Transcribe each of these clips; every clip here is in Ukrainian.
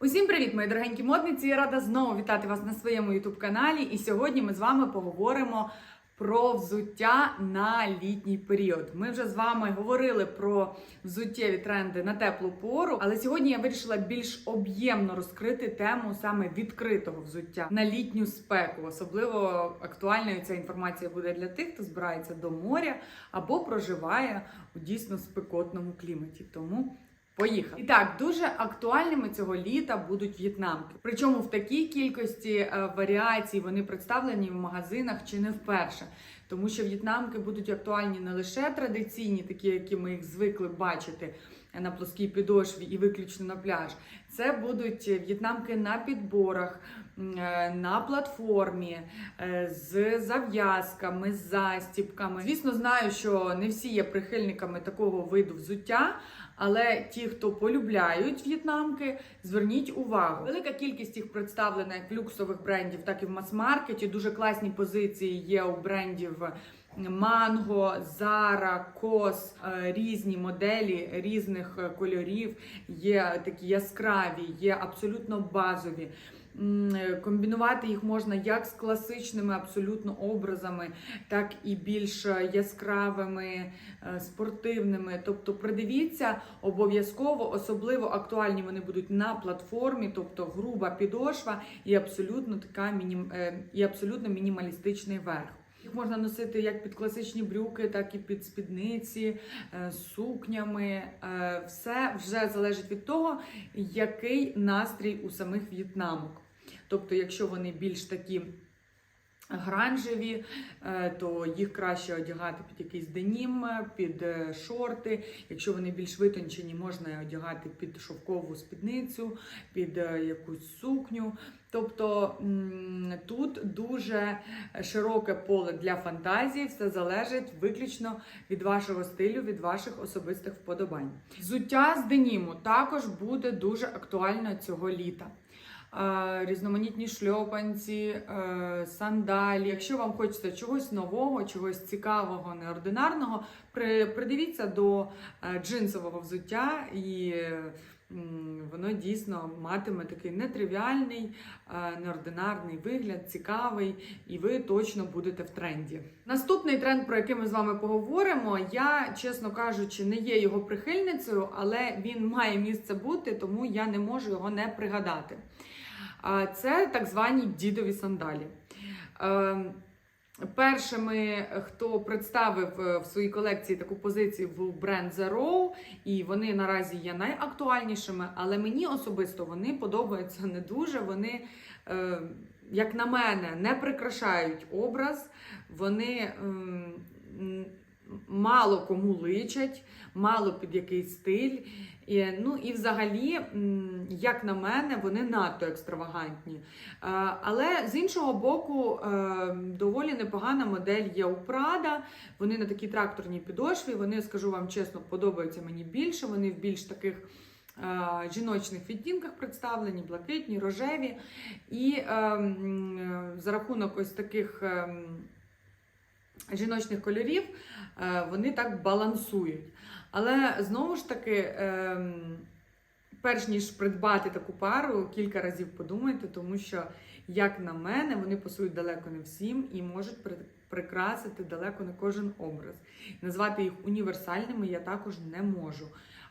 Усім привіт, мої дорогенькі модниці! Я рада знову вітати вас на своєму youtube каналі. І сьогодні ми з вами поговоримо про взуття на літній період. Ми вже з вами говорили про взуттєві тренди на теплу пору, але сьогодні я вирішила більш об'ємно розкрити тему саме відкритого взуття на літню спеку. Особливо актуальною ця інформація буде для тих, хто збирається до моря або проживає у дійсно спекотному кліматі. Тому Поїхали. І так, дуже актуальними цього літа будуть в'єтнамки. Причому в такій кількості е, варіацій вони представлені в магазинах чи не вперше. Тому що в'єтнамки будуть актуальні не лише традиційні, такі, які ми їх звикли бачити на плоскій підошві і виключно на пляж. Це будуть в'єтнамки на підборах, е, на платформі, е, з зав'язками, з застіпками. Звісно, знаю, що не всі є прихильниками такого виду взуття. Але ті, хто полюбляють в'єтнамки, зверніть увагу. Велика кількість їх представлена як люксових брендів, так і в мас-маркеті. Дуже класні позиції є у брендів Манго, Зара, Кос, е, різні моделі різних е, кольорів. Є такі яскраві, є абсолютно базові. Е, Комбінувати їх можна як з класичними абсолютно образами, так і більш яскравими, спортивними. Тобто, придивіться обов'язково, особливо актуальні вони будуть на платформі, тобто груба підошва і абсолютно така мінім... е, і абсолютно мінімалістичний верх. Їх можна носити як під класичні брюки, так і під спідниці, е, з сукнями. Е, Все вже залежить від того, який настрій у самих в'єтнамок. Тобто, якщо вони більш такі гранжеві, е, то їх краще одягати під якийсь денім, під е, шорти. Якщо вони більш витончені, можна одягати під шовкову спідницю, під е, якусь сукню. Тобто тут дуже широке поле для фантазії, все залежить виключно від вашого стилю, від ваших особистих вподобань. Взуття з деніму також буде дуже актуально цього літа. Різноманітні шльопанці, е, сандалі. Якщо вам хочеться чогось нового, чогось цікавого, неординарного, придивіться до е, джинсового взуття і воно дійсно матиме такий нетривіальний, е, неординарний вигляд, цікавий, і ви точно будете в тренді. Наступний тренд, про який ми з вами поговоримо, я, чесно кажучи, не є його прихильницею, але він має місце бути, тому я не можу його не пригадати. Це так звані дідові сандалі. Е, Першими, хто представив е, в своїй колекції таку позицію, був бренд Zero, і вони наразі є найактуальнішими, але мені особисто вони подобаються не дуже. Вони, е, як на мене, не прикрашають образ, вони ем, мало кому личать, мало під якийсь стиль. І, ну і взагалі, як на мене, вони надто екстравагантні. Е, Але з іншого боку, е, доволі непогана модель є у Прада. Вони на такій тракторній підошві. Вони, скажу вам чесно, подобаються мені більше. Вони в більш таких е, жіночних відтінках представлені, блакитні, рожеві. І е, за рахунок ось таких. е, м, Жіночних кольорів е, вони так балансують. Але знову ж таки, ем, перш ніж придбати таку пару, кілька разів подумайте, тому що, як на мене, вони пасують далеко не всім і можуть прикрасити далеко не кожен образ. Назвати їх універсальними я також не можу.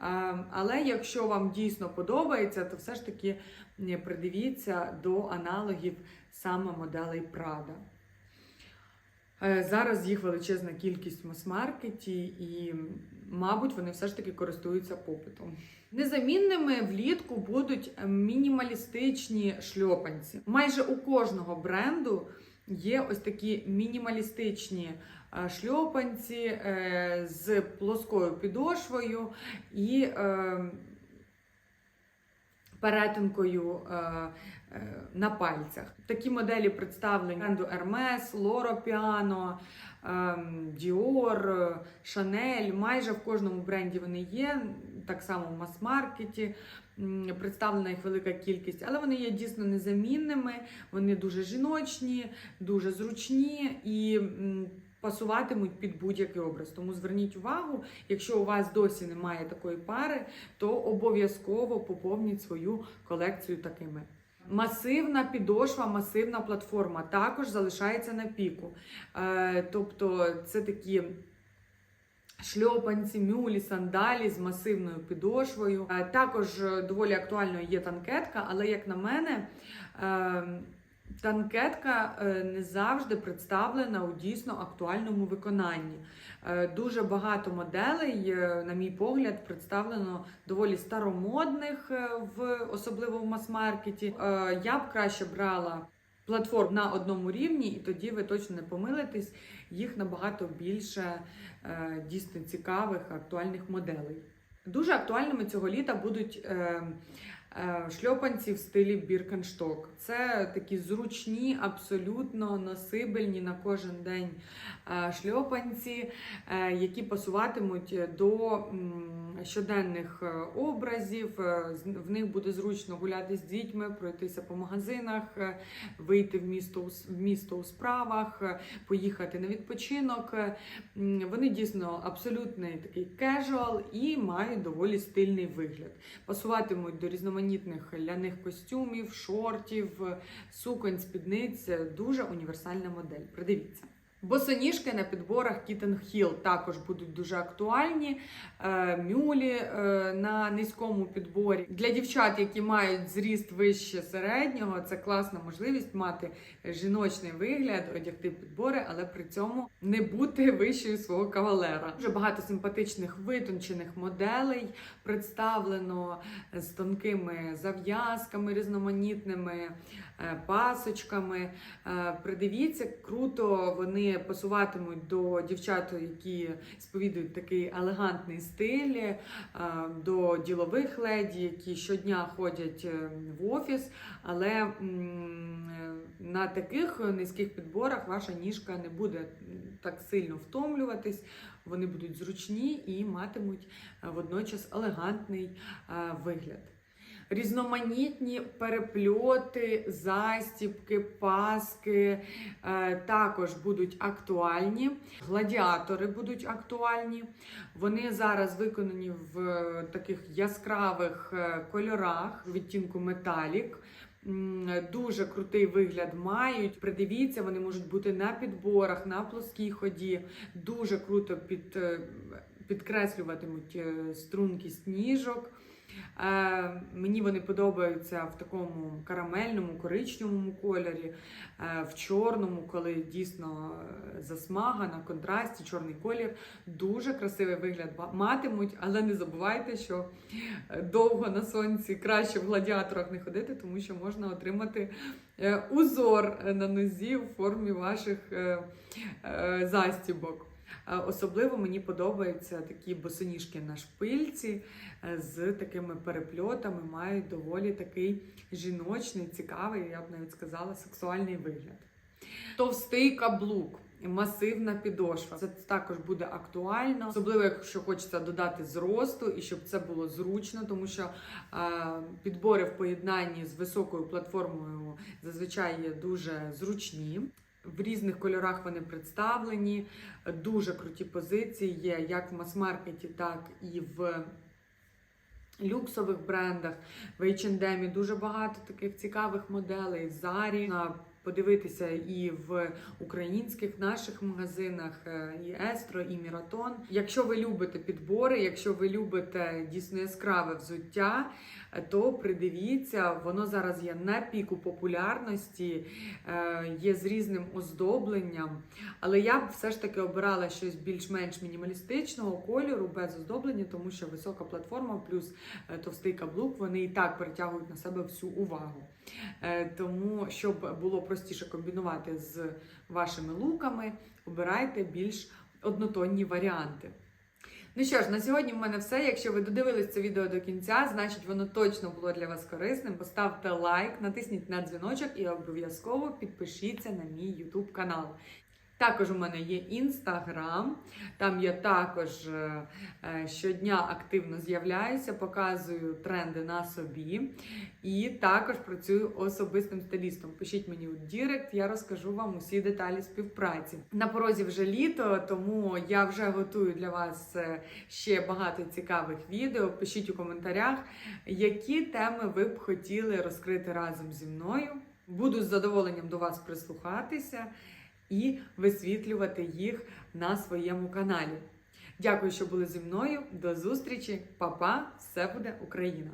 Ем, Але якщо вам дійсно подобається, то все ж таки придивіться до аналогів саме моделей Prada. Е, Зараз їх величезна кількість в мас-маркеті, і, мабуть, вони все ж таки користуються попитом. Незамінними влітку будуть мінімалістичні шльопанці. Майже у кожного бренду є ось такі мінімалістичні е, шльопанці е, з плоскою підошвою і перетинкою е, е, на пальцях. Такі моделі представлені бренду Hermes, Loro Piano, ем, Dior, Chanel. Майже в кожному бренді вони є, так само в мас-маркеті. Представлена їх велика кількість, але вони є дійсно незамінними, вони дуже жіночні, дуже зручні і пасуватимуть під будь-який образ. Тому зверніть увагу, якщо у вас досі немає такої пари, то обов'язково поповніть свою колекцію такими. Масивна підошва, масивна платформа також залишається на піку. Е, тобто це такі шльопанці, мюлі, сандалі з масивною підошвою. Е, Також доволі актуальною є танкетка, але як на мене, е, танкетка е, не завжди представлена у дійсно актуальному виконанні. Е, Дуже багато моделей, е, на мій погляд, представлено доволі старомодних, особливо в мас-маркеті. Я б краще брала платформ на одному рівні, і тоді ви точно не помилитесь. Їх набагато більше дійсно цікавих актуальних моделей. Дуже актуальними цього літа будуть шльопанці в стилі Біркеншток. Це такі зручні, абсолютно носибельні на кожен день е, шльопанці, е, які пасуватимуть до щоденних е, образів. Е, В них буде зручно гуляти з дітьми, пройтися по магазинах, е, вийти в місто в місто у справах, е, поїхати на відпочинок. Е, Вони дійсно абсолютний такий кежуал і мають доволі стильний вигляд. Пасуватимуть до різноманітних ляних костюмів, шортів, суконь, спідниць. Дуже універсальна модель. Придивіться. Босоніжки на підборах Kitten Hill також будуть дуже актуальні. Е, Мюлі е, на низькому підборі. Для дівчат, які мають зріст вище середнього, це класна можливість мати жіночний вигляд, одягти підбори, але при цьому не бути вищою свого кавалера. Дуже багато симпатичних витончених моделей представлено з тонкими зав'язками, різноманітними е, пасочками. Придивіться, круто вони пасуватимуть до дівчат, які сповідують такий елегантний стиль, е, до ділових леді, які щодня ходять е, в офіс, але на таких низьких підборах ваша ніжка не буде так сильно втомлюватись. Вони будуть зручні і матимуть е, водночас елегантний вигляд. Різноманітні перепльоти, застібки, паски е, також будуть актуальні. Гладіатори будуть актуальні. Вони зараз виконані в е, таких яскравих е, кольорах відтінку металік. Дуже крутий вигляд мають. Придивіться, вони можуть бути на підборах, на плоскій ході. Дуже круто під, підкреслюватимуть е, стрункість ніжок. Е, мені вони подобаються в такому карамельному, коричневому кольорі, е, в чорному, коли дійсно засмага на контрасті, чорний колір. Дуже красивий вигляд матимуть, але не забувайте, що довго на сонці краще в гладіаторах не ходити, тому що можна отримати узор на нозі у формі ваших застібок. Е, Особливо мені подобаються такі босоніжки на шпильці е, з такими перепльотами, мають доволі такий жіночний, цікавий, я б навіть сказала, сексуальний вигляд. Товстий каблук. Масивна підошва. Це також буде актуально, особливо якщо хочеться додати зросту і щоб це було зручно, тому що е, підбори в поєднанні з високою платформою зазвичай є дуже зручні. В різних кольорах вони представлені. Дуже круті позиції є як в мас-маркеті, так і в люксових брендах. В H&M дуже багато таких цікавих моделей. В Зарі подивитися і в українських наших магазинах, е, і Естро, і Міратон. Якщо ви любите підбори, якщо ви любите дійсно яскраве взуття, е, то придивіться, воно зараз є на піку популярності, е, є з різним оздобленням. Але я б все ж таки обирала щось більш-менш мінімалістичного кольору, без оздоблення, тому що висока платформа плюс товстий каблук, вони і так притягують на себе всю увагу. Тому, щоб було простіше комбінувати з вашими луками, обирайте більш однотонні варіанти. Ну що ж, на сьогодні в мене все. Якщо ви додивились це відео до кінця, значить воно точно було для вас корисним. Поставте лайк, натисніть на дзвіночок і обов'язково підпишіться на мій YouTube канал. Також у мене є інстаграм, там я також е, е, щодня активно з'являюся, показую тренди на собі і також працюю особистим стилістом. Пишіть мені у Дірект, я розкажу вам усі деталі співпраці. На порозі вже літо, тому я вже готую для вас е, ще багато цікавих відео. Пишіть у коментарях, які теми ви б хотіли розкрити разом зі мною. Буду з задоволенням до вас прислухатися і висвітлювати їх на своєму каналі. Дякую, що були зі мною. До зустрічі, Па-па! Все буде Україна!